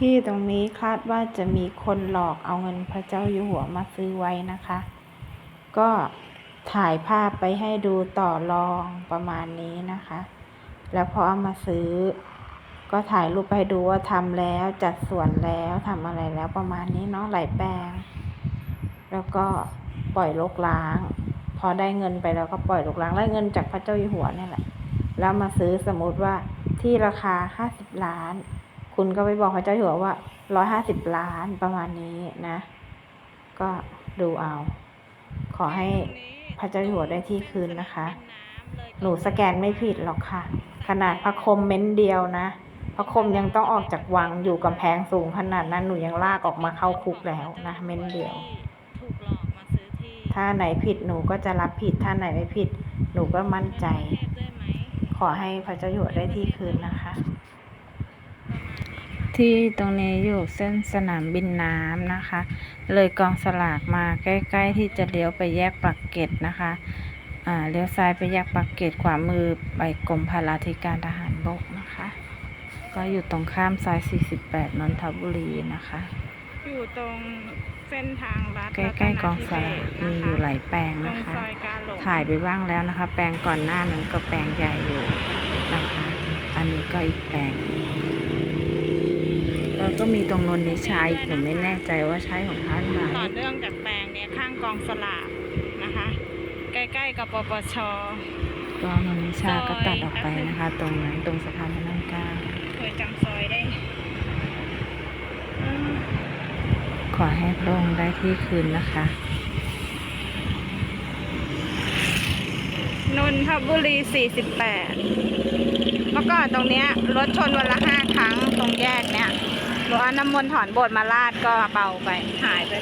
ที่ตรงนี้คาดว่าจะมีคนหลอกเอาเงินพระเจ้าอยู่หัวมาซื้อไว้นะคะ ก็ถ่ายภาพไปให้ดูต่อรองประมาณนี้นะคะ แล้วพอเอามาซื้อ ก็ถ่ายรูปไปให้ดูว่าทำแล้วจัดสวนแล้วทำอะไรแล้วประมาณนี้เนาะไหลแปลง แล้วก็ปล่อยลกล้าง พอได้เงินไปแล้วก็ปล่อยลกล้างได้เงินจากพระเจ้าอยู่หัวนี่แหละ แล้วมาซื้อสมมติว่าที่ราคาห้าสิบล้าน คุณก็ไปบอกพระเจ้าอยู่หัวว่าร้อยห้าสิบล้านประมาณนี้นะ ก็ดูเอา ขอให้พระเจ้าอยู่หัวได้ที่คืนนะคะ หนูสแกนไม่ผิดหรอกค่ะ ขนาดพระคมเม้นเดียวนะพระคมยังต้องออกจากวังอยู่กำแพงสูงขนาดนั้นหนูยังลากออกมาเข้าคุกแล้วนะเม้นเดียว ถ้าไหนผิดหนูก็จะรับผิด ถ้าไหนไม่ผิด หนูก็มั่นใจ ขอให้พระเจ้าอยู่หัวได้ที่คืนนะคะ ที่ตรงนี้อยู่เส้นสนามบินน้ำนะคะ เลยกองสลากมาใกล้ ๆ ที่จะเลี้ยวไปแยกปักเกร็ดนะคะอ่าเลี้ยวซ้ายไปแยกปักเกร็ดขวามือไปกรมพาราธิการทหารบกนะคะ ก็อยู่ตรงข้ามซอย 48 นนทบุรีนะคะ อยู่ตรงเส้นทางลัดใกล้ๆกองสลากมีอยู่หลายแปลงตรงนะคะซอยกาหลงถ่ายไปบ้างแล้วนะคะ แปลงก่อนหน้านั้นก็แปลงใหญ่อยู่นะคะ อันนี้ก็อีกแปลงแล้ว ก็มีตรงนนนิชาอีกหนูไม่แน่ใจว่าใช่ของท่านไหมต่อเนื่องจากแปลงเนี้ยข้างกองสลากนะคะ ใกล้ๆกับปปชก็นนนิชาก็ตัดออกไปนะคะ ตรงนั้นตรงสะพานพระนั่งเกล้าเคยจำซอยได้อืมขอให้พระองค์ได้ที่คืนนะคะนนทบุรี 48 เมื่อก่อนตรงเนี้ยรถชนวันละห้าครั้งตรงแยกเนี้ย หรือว่าน้ำมนต์ถอนบทมาลาดก็เบาไปหายไป